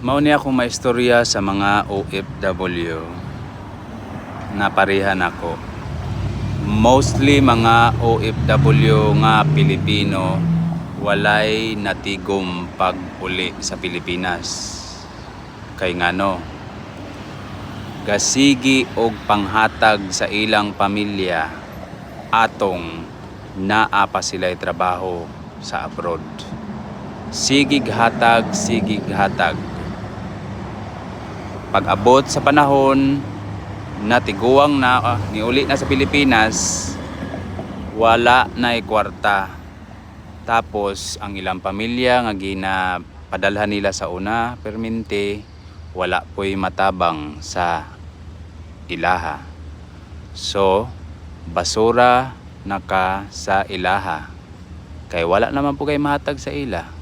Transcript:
Mao ni akong maistorya sa mga OFW na parehan ako. Mostly mga OFW nga Pilipino walay natigom pag-uli sa Pilipinas. Kay ngano, gasigi og panghatag sa ilang pamilya atong naa pa sila'y trabaho sa abroad. Sigig hatag, sigig hatag. Pag-abot sa panahon na tiguang na ah, niuli na sa Pilipinas, wala na kwarta. Tapos ang ilang pamilya nga ginapadalhan nila sa una permente wala po'y matabang sa ilaha. So, basura naka sa ilaha. Kay wala naman po kay mahatag sa ila.